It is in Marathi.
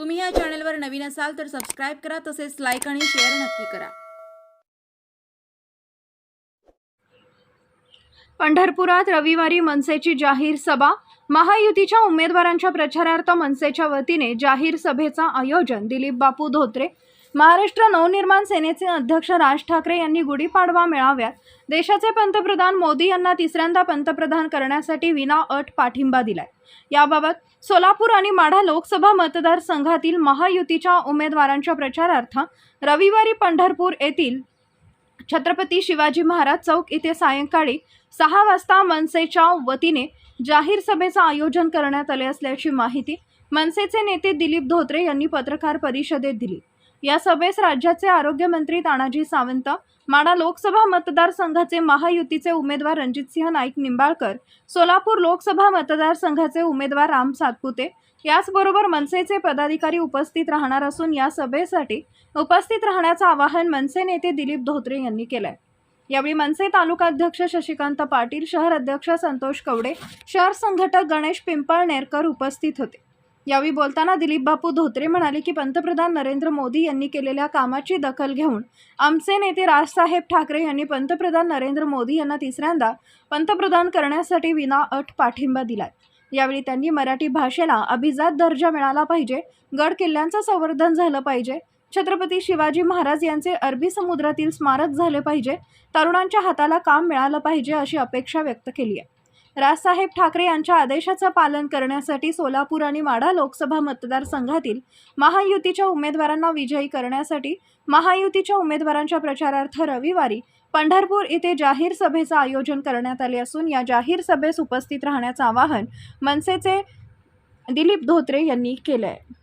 तुम्ही या चॅनलवर नवीन असाल तर सबस्क्राईब करा तसेच लाईक आणि शेअर नक्की करा. पंढरपुरात रविवारी मनसेची जाहीर सभा. महायुतीच्या उमेदवारांच्या प्रचारार्थ मनसेच्या वतीने जाहीर सभेचं आयोजन. दिलीप बापू धोत्रे महाराष्ट्र नवनिर्माण सेनेचे अध्यक्ष राज ठाकरे यांनी गुढीपाडवा मेळाव्यात देशाचे पंतप्रधान मोदी यांना तिसऱ्यांदा पंतप्रधान करण्यासाठी विना अट पाठिंबा दिलाय. याबाबत सोलापूर आणि माढा लोकसभा मतदारसंघातील महायुतीच्या उमेदवारांच्या प्रचारार्थ रविवारी पंढरपूर येथील छत्रपती शिवाजी महाराज चौक इथे सायंकाळी सहा वाजता मनसेच्या वतीने जाहीर सभेचं आयोजन करण्यात आले असल्याची माहिती मनसेचे नेते दिलीप धोत्रे यांनी पत्रकार परिषदेत दिली. या सभेस राज्याचे आरोग्यमंत्री तानाजी सावंत माडा लोकसभा मतदारसंघाचे महायुतीचे उमेदवार रणजितसिंह नाईक निंबाळकर सोलापूर लोकसभा मतदारसंघाचे उमेदवार राम सातपुते याचबरोबर मनसेचे पदाधिकारी उपस्थित राहणार असून या सभेसाठी उपस्थित राहण्याचं आवाहन मनसे नेते दिलीप धोत्रे यांनी केलंय. यावेळी मनसे तालुका अध्यक्ष शशिकांत पाटील शहर अध्यक्ष संतोष कवडे शहर संघटक गणेश पिंपळनेरकर उपस्थित होते. यावेळी बोलताना दिलीप बापू धोत्रे म्हणाले की पंतप्रधान नरेंद्र मोदी यांनी केलेल्या कामाची दखल घेऊन आमचे नेते राजसाहेब ठाकरे यांनी पंतप्रधान नरेंद्र मोदी यांना तिसऱ्यांदा पंतप्रधान करण्यासाठी विना अट पाठिंबा दिलाय. यावेळी त्यांनी मराठी भाषेला अभिजात दर्जा मिळाला पाहिजे गड किल्ल्यांचं संवर्धन झालं पाहिजे छत्रपती शिवाजी महाराज यांचे अरबी समुद्रातील स्मारक झाले पाहिजे तरुणांच्या हाताला काम मिळालं पाहिजे अशी अपेक्षा व्यक्त केली आहे. राजसाहेब ठाकरे यांच्या आदेशाचं पालन करण्यासाठी सोलापूर आणि माढा लोकसभा मतदारसंघातील महायुतीच्या उमेदवारांना विजयी करण्यासाठी महायुतीच्या उमेदवारांच्या प्रचारार्थ रविवारी पंढरपूर येथे जाहीर सभेचं आयोजन करण्यात आले असून या जाहीर सभेस उपस्थित राहण्याचं आवाहन मनसेचे दिलीप धोत्रे यांनी केलं आहे